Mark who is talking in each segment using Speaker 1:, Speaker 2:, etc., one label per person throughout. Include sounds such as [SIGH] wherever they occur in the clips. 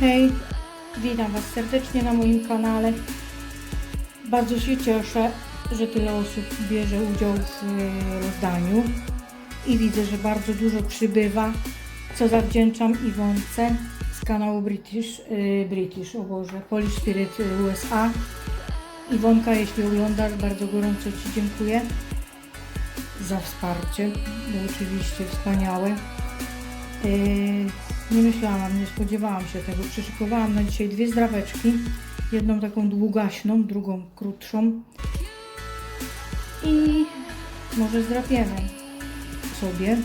Speaker 1: hej! Witam Was serdecznie na moim kanale. Bardzo się cieszę, że tyle osób bierze udział w e, rozdaniu i widzę, że bardzo dużo przybywa, co zawdzięczam Iwonce z kanału British, e, British, o Boże, Polish Spirit e, USA. Iwonka, jeśli oglądasz, bardzo gorąco Ci dziękuję za wsparcie, bo oczywiście wspaniałe. Yy, nie myślałam, nie spodziewałam się tego. Przyszykowałam na dzisiaj dwie zdraweczki. Jedną taką długaśną, drugą krótszą. I może zdrapiemy sobie.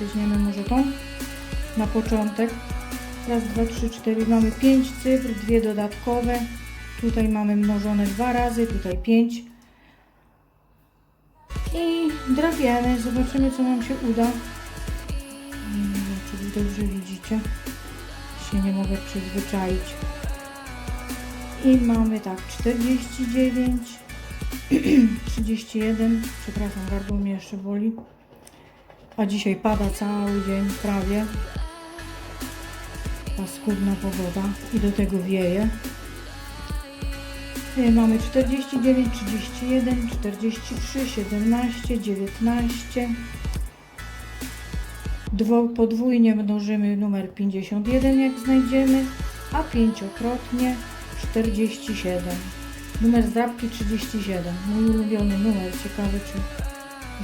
Speaker 1: Weźmiemy może tą na początek. Raz, dwa, trzy, cztery. Mamy pięć cyfr, dwie dodatkowe. Tutaj mamy mnożone dwa razy, tutaj pięć. I drapiemy. Zobaczymy, co nam się uda. Dobrze widzicie. Się nie mogę przyzwyczaić. I mamy tak, 49, 31, [CLEARS THROAT] przepraszam, gardło mnie jeszcze boli. A dzisiaj pada cały dzień prawie. Paskudna pogoda i do tego wieje. Y, Mamy 49, 31, 43, 17, 19. Dwo, podwójnie mnożymy numer 51 jak znajdziemy, a pięciokrotnie 47. Numer zdrabki 37. Mój ulubiony numer. Ciekawe czy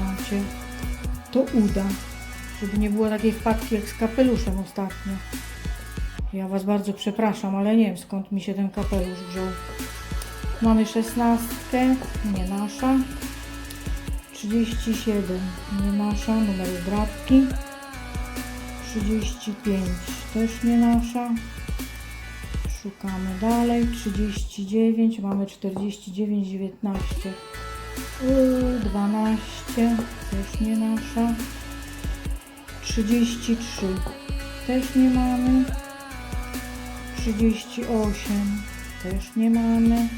Speaker 1: nam się to uda. Żeby nie było takiej wpadki jak z kapeluszem ostatnio. Ja Was bardzo przepraszam, ale nie wiem skąd mi się ten kapelusz wziął. Mamy szesnastkę, nie nasza. 37, nie nasza, numer zdrabki. 35, też nie nasza. Szukamy dalej. 39, mamy 49, 19. Yy, 12, też nie nasza. 33, też nie mamy. 38, też nie mamy.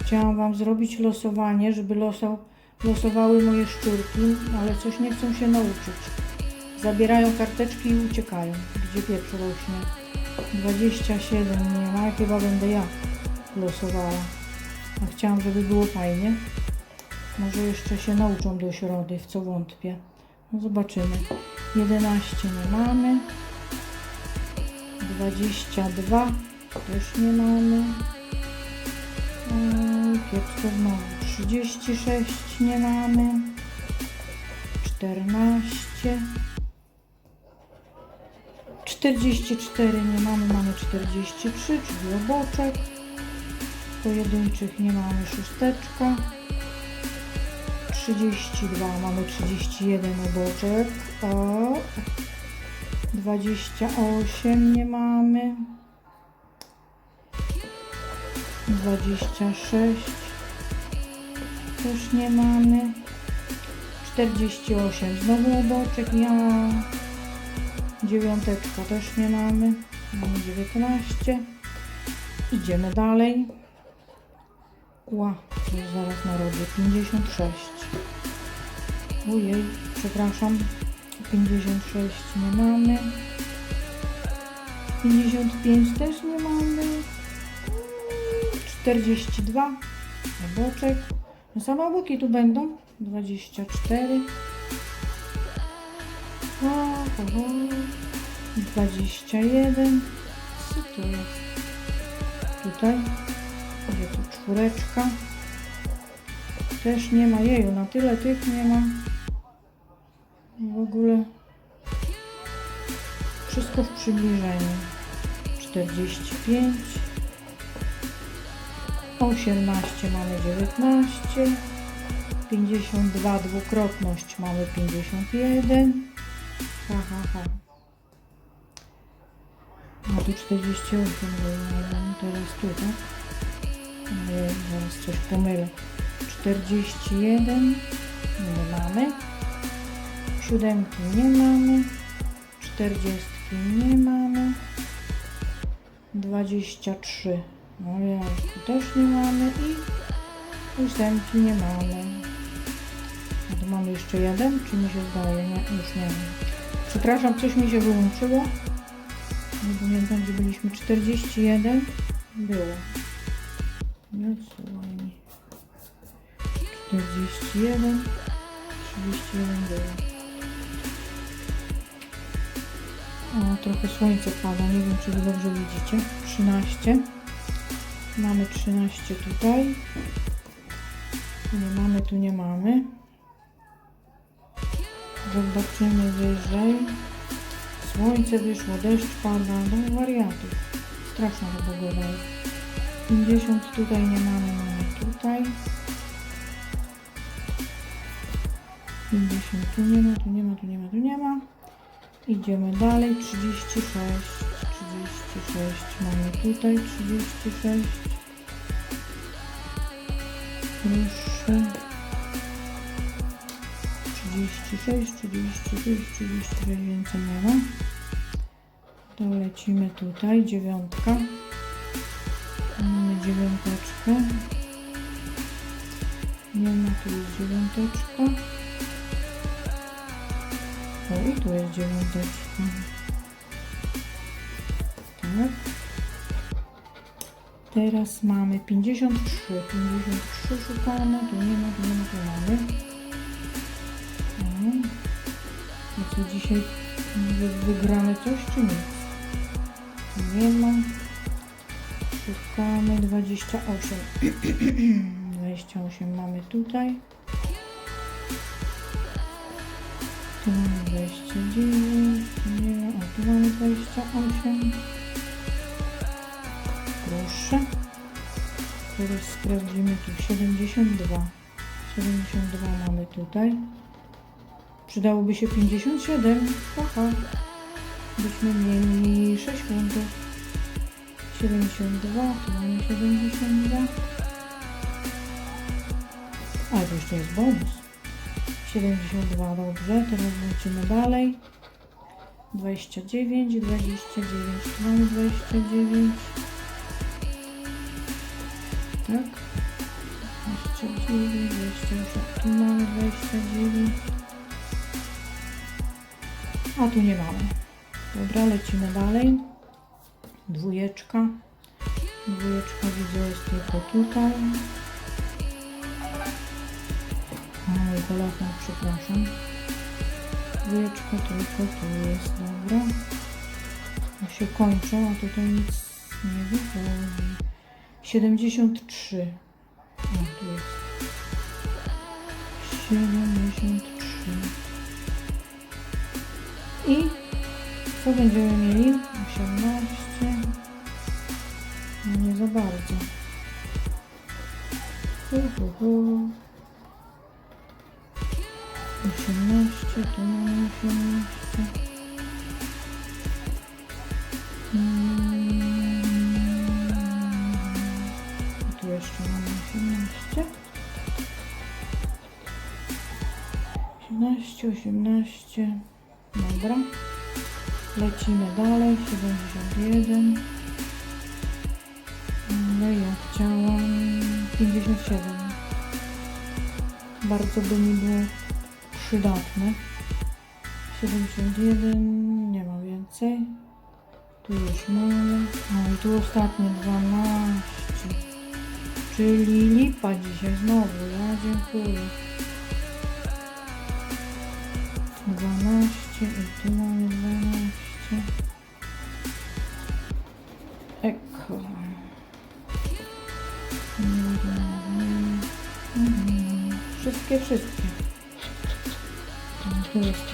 Speaker 1: Chciałam Wam zrobić losowanie, żeby losow, losowały moje szczurki, ale coś nie chcą się nauczyć. Zabierają karteczki i uciekają. Gdzie pieprz rośnie? 27 nie ma, chyba będę ja losowała. A chciałam, żeby było fajnie. Może jeszcze się nauczą do środy, w co wątpię. No zobaczymy. 11 nie mamy. 22 też nie mamy. Oj, Kiepsko znowu. 36 nie mamy. 14. 44 nie mamy, mamy 43, czyli oboczek. Pojedynczych nie mamy, szósteczka. 32 mamy 31 oboczek. O. 28 nie mamy. 26 też nie mamy. 48 znowu oboczek. Ja. Dziewiąteczka też nie mamy. Mamy 19. Idziemy dalej. Ła, coś zaraz narodzię. 56. Ojej, przepraszam. 56 nie mamy. 55 też nie mamy. 42. Oboczek. No same oboki tu będą. 24. O, o, o. 21. Co to jest? Tutaj. Gdzie tu czwóreczka? Też nie ma jeju. Na tyle tych nie ma. W ogóle wszystko w przybliżeniu. 45. 18 mamy 19. 52 dwukrotność mamy 51. Ha, ha, ha. A tu 48 wyjmę teraz tu, tak? Nie, zaraz coś pomylę. 41 nie mamy. Siódemki nie mamy. 40 nie mamy. 23 no też nie mamy i ósemki nie mamy. Mamy jeszcze jeden, czy mi się zdaje? Nie, już nie wiem. Przepraszam, coś mi się wyłączyło. Nie pamiętam, gdzie byliśmy. 41 było. Nie słuchaj mi. 41, 31 było. O, trochę słońce pada, nie wiem czy wy dobrze widzicie. 13. Mamy 13 tutaj. Nie mamy, tu nie mamy. Zobaczymy wyżej. Słońce wyszło, deszcz pada, no wariatów. Straszna ta pogoda jest. 50 tutaj nie mamy, mamy tutaj. 50 tu nie ma, tu nie ma, tu nie ma, tu nie ma. Idziemy dalej, 36, 36, mamy tutaj 36. Proszę. 36, 36, 36, więcej nie ma. To lecimy tutaj, dziewiątka. Mamy dziewiąteczkę. Nie ma, tu jest dziewiąteczka. O, i tu jest dziewiąteczka. Tak. Teraz mamy 53. 53 szukamy. Tu nie ma, tu nie ma, tu mamy. Co dzisiaj wy- wygramy coś czy nic? Nie ma. Szukamy 28. 28 [CLEARS THROAT] mamy tutaj. Tu mamy 29, nie, a tu mamy 28. Proszę. Teraz sprawdzimy tu 72. 72 mamy tutaj. Przydałoby się 57. Haha. Byśmy mieli 6 punktów. 72, tu mamy 72. A, to jeszcze jest bonus. 72, dobrze. Teraz lecimy dalej. 29, 29, tu mamy 29. Tak. 29, 28, tu mamy 29. A tu nie mamy. Dobra, lecimy dalej. Dwójeczka. Dwójeczka widzę jest tylko tutaj. Oj, telefon, przepraszam. Dwójeczka tylko tu jest, dobra. To się kończą, a tutaj nic nie wychodzi. 73. A, tu jest. 73. I co będziemy mieli? 18. No nie za bardzo. Hu, hu, hu. 18, tu mamy 18. Mm. Tu jeszcze mamy 18. 18, 18. Dobra. Lecimy dalej. 71. No ja chciałam 57. Bardzo by mi było przydatne. 71, nie ma więcej. Tu już mamy. No i tu ostatnie 12. Czyli lipa dzisiaj znowu. Ja dziękuję. 12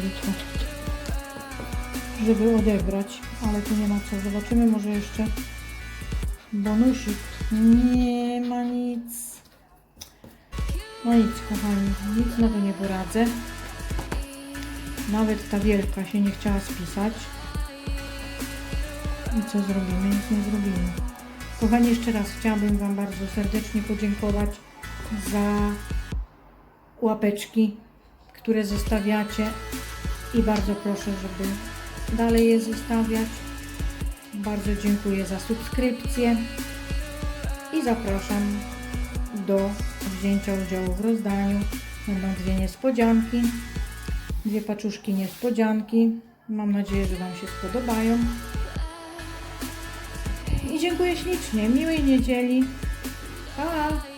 Speaker 1: Tylko, żeby odebrać, ale tu nie ma co. Zobaczymy może jeszcze bonusik. Nie ma nic. No nic, kochani, nic na to nie poradzę. Nawet ta wielka się nie chciała spisać. I co zrobimy? Nic nie zrobimy. Kochani, jeszcze raz chciałabym Wam bardzo serdecznie podziękować za łapeczki, które zostawiacie i bardzo proszę, żeby dalej je zostawiać. Bardzo dziękuję za subskrypcję i zapraszam do wzięcia udziału w rozdaniu. Będą dwie niespodzianki, dwie paczuszki niespodzianki. Mam nadzieję, że Wam się spodobają. dziękuję ślicznie. Miłej niedzieli. Pa!